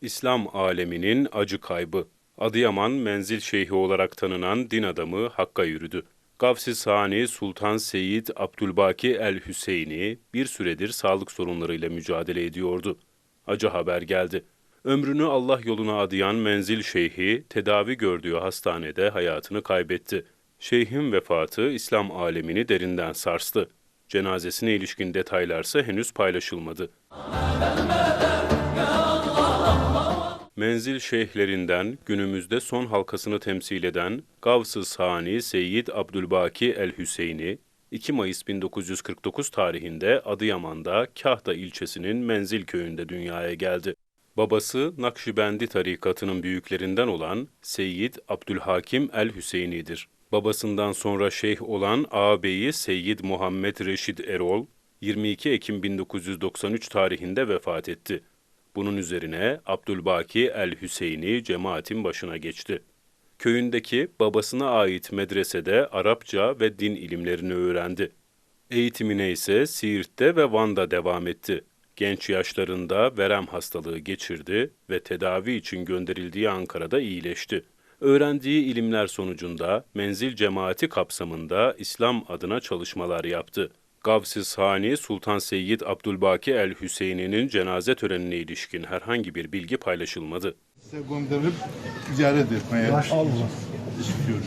İslam aleminin acı kaybı. Adıyaman menzil şeyhi olarak tanınan din adamı Hakk'a yürüdü. Gavsi Sani Sultan Seyyid Abdülbaki El Hüseyini bir süredir sağlık sorunlarıyla mücadele ediyordu. Acı haber geldi. Ömrünü Allah yoluna adayan menzil şeyhi tedavi gördüğü hastanede hayatını kaybetti. Şeyhin vefatı İslam alemini derinden sarstı. Cenazesine ilişkin detaylarsa henüz paylaşılmadı. Menzil şeyhlerinden günümüzde son halkasını temsil eden Gavs-ı Sani Seyyid Abdülbaki el-Hüseyni, 2 Mayıs 1949 tarihinde Adıyaman'da Kahta ilçesinin Menzil köyünde dünyaya geldi. Babası Nakşibendi tarikatının büyüklerinden olan Seyyid Abdülhakim el-Hüseyni'dir. Babasından sonra şeyh olan ağabeyi Seyyid Muhammed Reşid Erol, 22 Ekim 1993 tarihinde vefat etti. Bunun üzerine Abdülbaki el-Hüseyni cemaatin başına geçti. Köyündeki babasına ait medresede Arapça ve din ilimlerini öğrendi. Eğitimine ise Siirt'te ve Van'da devam etti. Genç yaşlarında verem hastalığı geçirdi ve tedavi için gönderildiği Ankara'da iyileşti. Öğrendiği ilimler sonucunda menzil cemaati kapsamında İslam adına çalışmalar yaptı. Gavs-ı Sani Sultan Seyyid Abdülbaki el-Hüseyni'nin cenaze törenine ilişkin herhangi bir bilgi paylaşılmadı. Size gönderip ziyaret etmeye Allah. istiyoruz.